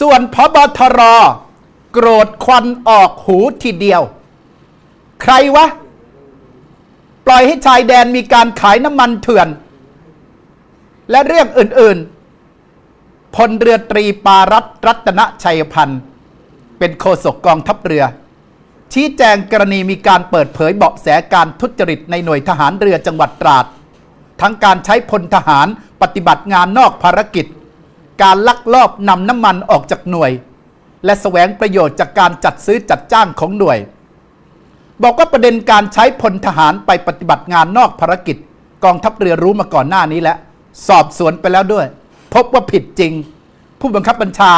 ส่วนพบทรโกรธควันออกหูทีเดียว ใครวะ ปล่อยให้ชายแดนมีการขายน้ำมันเถื่อน และเรื่องอื่น ๆ พลเรือตรีปารัตรัตนชัยพันธ์เป็นโฆษกกองทัพเรือ ชี้แจงกรณีมีการเปิดเผยเบาะแสการทุจริตในหน่วยทหารเรือจังหวัดตราด ทั้งการใช้พลทหารปฏิบัติงานนอกภารกิจ การลักลอบนำน้ำมันออกจากหน่วย และแสวงประโยชน์จากการจัดซื้อจัดจ้างของหน่วย บอกว่าประเด็นการใช้พลทหารไปปฏิบัติงานนอกภารกิจ กองทัพเรือรู้มาก่อนหน้านี้แล้วสอบสวนไปแล้วด้วย พบว่าผิดจริง ผู้บังคับบัญชา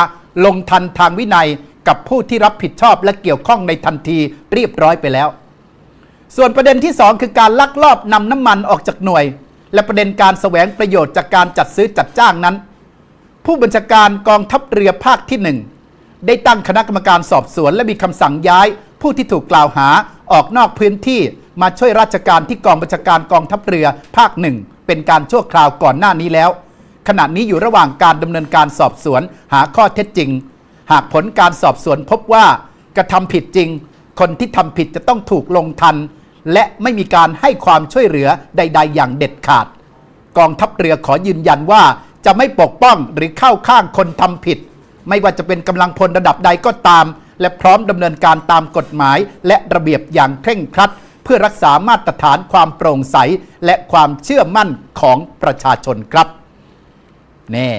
ลงทันทางวินัยกับผู้ที่รับผิดชอบและเกี่ยวข้องในทันทีเรียบร้อยไปแล้ว ส่วนประเด็นที่ 2 คือการลักลอบนำน้ำมันออกจากหน่วย และประเด็นการแสวงประโยชน์จากการจัดซื้อจัดจ้างนั้น ผู้บัญชาการกองทัพเรือภาคที่หนึ่งได้ตั้งคณะกรรมการสอบสวน และมีคำสั่งย้าย ผู้ที่ถูกกล่าวหาออกนอกพื้นที่มาช่วยราชการที่กองบัญชาการกองทัพเรือภาคหนึ่งเป็นการชั่วคราวก่อนหน้านี้แล้ว ขณะนี้อยู่ระหว่างการดำเนินการสอบสวนหาข้อเท็จจริง หากผลการสอบสวนพบว่ากระทำผิดจริง คนที่ทำผิดจะต้องถูกลงทัน และไม่มีการให้ความช่วยเหลือใด ๆ อย่างเด็ดขาด กองทัพเรือขอยืนยันว่า จะไม่ปกป้องหรือเข้าข้างคนทำผิด ไม่ว่าจะเป็นกำลังพลระดับใดก็ตาม และพร้อมดำเนินการตามกฎหมาย และระเบียบอย่างเคร่งครัด เพื่อรักษามาตรฐานความโปร่งใส และความเชื่อมั่นของประชาชนครับ แน่